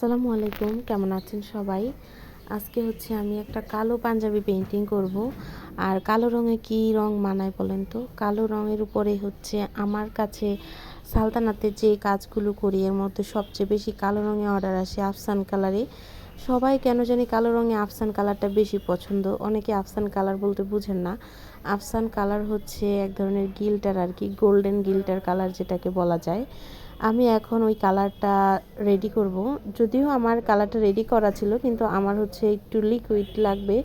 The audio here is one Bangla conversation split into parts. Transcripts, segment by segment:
আসসালামু আলাইকুম, কেমন আছেন সবাই? আজকে হচ্ছে আমি একটা কালো পাঞ্জাবি পেন্টিং করব। আর কালো রঙে কি রং মানায় বলেন তো? কালো রঙের উপরে হচ্ছে আমার কাছে সালতানাতে যে কাজগুলো করি, এর মধ্যে সবচেয়ে বেশি কালো রঙে অর্ডার আসে আফসান কালারে সবাই কেন জানি কালো রঙে আফসান কালারটা বেশি পছন্দ। অনেকে আফসান কালার বলতে বুঝেন না। আফসান কালার হচ্ছে এক ধরনের গিল্টার আর কি গোল্ডেন গিল্টার কালার যেটাকে বলা যায়। আমি এখন ওই কালারটা রেডি করব। যদিও আমার কালারটা রেডি করা ছিল, কিন্তু আমার হচ্ছে একটু লিকুইড লাগবে।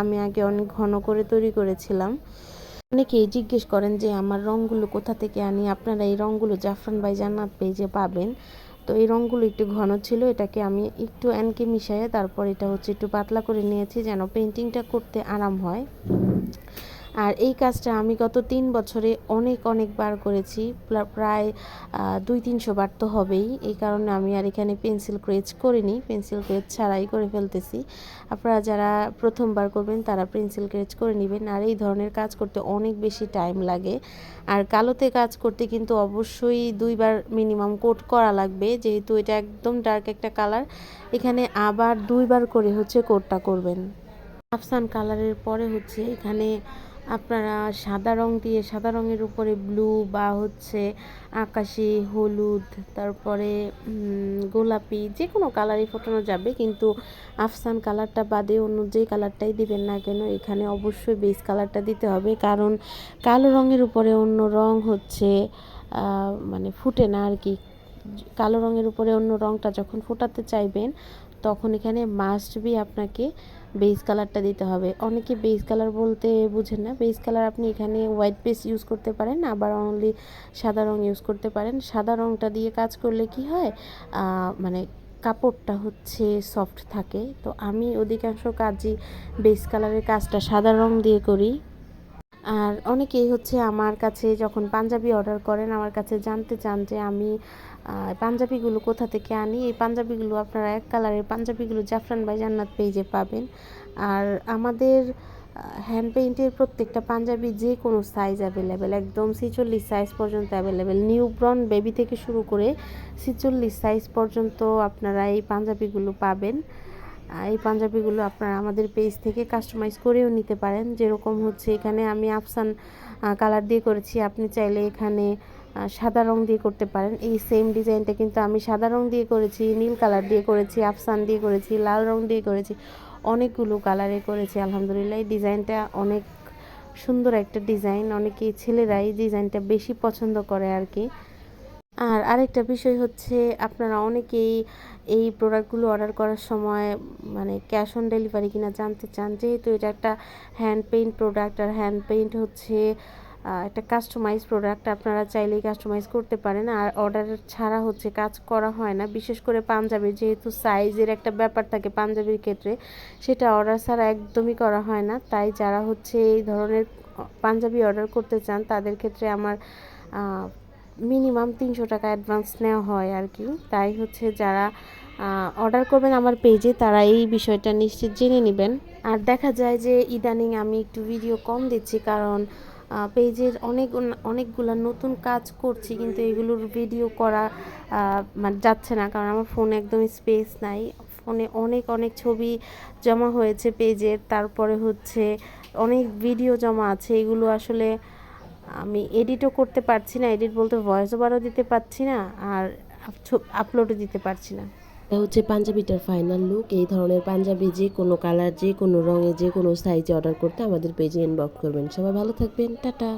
আমি আগে অনেক ঘন করে তৈরি করেছিলাম। অনেকেই জিজ্ঞেস করেন যে, আমার রঙগুলো কোথা থেকে আনি? আপনারা এই রঙগুলো জাফরান বাই জান্নাত পেজে পাবেন। তো এই রঙগুলো একটু ঘন ছিল, এটাকে আমি একটু অ্যানকে মিশিয়ে তারপর এটা হচ্ছে একটু পাতলা করে নিয়েছি যেন পেন্টিংটা করতে আরাম হয়। আর এই কাজটা আমি গত তিন বছরে অনেক, অনেকবার করেছি। প্রায় দুই তিনশো বার তো হবেই। এই কারণে আমি আর এখানে পেন্সিল ক্রেজ করিনি। পেন্সিল ক্রেজ ছাড়াই করে ফেলতেছি। আপনারা যারা প্রথমবার করবেন, তারা পেন্সিল ক্রেজ করে নেবেন। আর এই ধরনের কাজ করতে অনেক বেশি টাইম লাগে। আর কালোতে কাজ করতে কিন্তু অবশ্যই দুইবার মিনিমাম কোট করা লাগবে। যেহেতু এটা একদম ডার্ক একটা কালার, এখানে আবার দুইবার করে হচ্ছে কোটটা করবেন। আফসান কালারের পরে হচ্ছে এখানে আপনারা সাদা রং দিয়ে, সাদা রঙের উপরে ব্লু বা হচ্ছে আকাশি, হলুদ, তারপরে গোলাপি যে কোনো কালারই ফোটানো যাবে, কিন্তু আফসান কালারটা বাদে অন্য যে কালারটাই দিবেন না কেন, এখানে অবশ্যই বেস কালারটা দিতে হবে। কারণ কালো রঙের উপরে অন্য রং হচ্ছে মানে ফুটে না আর কি। কালো রঙের উপরে অন্য রংটা যখন ফোটাতে চাইবেন তখন এখানে মাস্ট বি আপনাকে বেস কালারটা দিতে হবে। অনেকে বেস কালার বলতে বুঝেন না। বেস কালার আপনি এখানে হোয়াইট বেস ইউজ করতে পারেন, আবার অনলি সাদা রং ইউজ করতে পারেন। সাদা রংটা দিয়ে কাজ করলে কি হয়? মানে কাপড়টা হচ্ছে সফট থাকে। তো আমি অধিকাংশ কাজই বেস কালারের কাজটা সাদা রং দিয়ে করি। আর অনেকেই হচ্ছে আমার কাছে যখন পাঞ্জাবি অর্ডার করেন, আমার কাছে জানতে চান যে আমি পাঞ্জাবিগুলো কোথা থেকে আনি? এই পাঞ্জাবিগুলো আপনারা এক কালারের পাঞ্জাবিগুলো জাফরান বাই জান্নাত পেজে পাবেন। আর আমাদের হ্যান্ড পেইন্টের প্রত্যেকটা পাঞ্জাবি যে কোনো সাইজ অ্যাভেলেবেল একদম ছিচল্লিশ সাইজ পর্যন্ত অ্যাভেলেবেল নিউব্রন বেবি থেকে শুরু করে ছিচল্লিশ সাইজ পর্যন্ত আপনারা এই পাঞ্জাবিগুলো পাবেন। এই পাঞ্জাবিগুলো আপনারা আমাদের পেজ থেকে কাস্টমাইজ করেও নিতে পারেন। যেরকম হচ্ছে এখানে আমি আফসান কালার দিয়ে করেছি। আপনি চাইলে এখানে সাদা রং দিয়ে করতে পারেন। এই সেম ডিজাইনটা কিন্তু আমি সাদা রং দিয়ে করেছি, নীল কালার দিয়ে করেছি, আফসান দিয়ে করেছি, লাল রং দিয়ে করেছি। অনেকগুলো কালারে করেছি, আলহামদুলিল্লাহ। এই ডিজাইনটা অনেক সুন্দর একটা ডিজাইন। অনেকেই ছেলেরাই ডিজাইনটা বেশি পছন্দ করে আর কি। আর আরেকটা বিষয় হচ্ছে আপনারা অনেকেই এই প্রোডাক্টগুলো অর্ডার করার সময় মানে ক্যাশ অন ডেলিভারি কিনা জানতে চান, যেহেতু এটা একটা হ্যান্ড পেইন্ট প্রোডাক্ট আর হ্যান্ড পেইন্ট হচ্ছে একটা কাস্টমাইজ প্রোডাক্ট আপনারা চাইলেই কাস্টমাইজ করতে পারেন। আর অর্ডার ছাড়া হচ্ছে কাজ করা হয় না, বিশেষ করে পাঞ্জাবি যেহেতু সাইজের একটা ব্যাপার থাকে পাঞ্জাবির ক্ষেত্রে, সেটা অর্ডার ছাড়া একদমই করা হয় না। তাই যারা হচ্ছে এই ধরনের পাঞ্জাবি অর্ডার করতে চান, তাদের ক্ষেত্রে আমার মিনিমাম তিনশো টাকা অ্যাডভান্স নেওয়া হয় আর কি। তাই হচ্ছে যারা অর্ডার করবেন আমার পেজে তারা এই বিষয়টা নিশ্চিত জেনে নেবেন। আর দেখা যায় যে ইদানিং আমি একটু ভিডিও কম দিচ্ছি কারণ পেজের অনেক, অনেকগুলো নতুন কাজ করছি কিন্তু এগুলোর ভিডিও করা মানে যাচ্ছে না কারণ আমার ফোনে একদম স্পেস নাই। ফোনে অনেক অনেক ছবি জমা হয়েছে পেজের তারপরে হচ্ছে অনেক ভিডিও জমা আছে। এগুলো আসলে আমি এডিটও করতে পারছি না এডিট বলতে ভয়েস ওভারও দিতে পারছি না, আর আপলোডও দিতে পারছি না। এটা হচ্ছে পাঞ্জাবিটার ফাইনাল লুক এই ধরনের পাঞ্জাবি যে কোনো কালার যে কোনো রঙে, যে কোনো সাইজে অর্ডার করতে আমাদের পেজে ইনবক্স করবেন। সবাই ভালো থাকবেন, টাটা।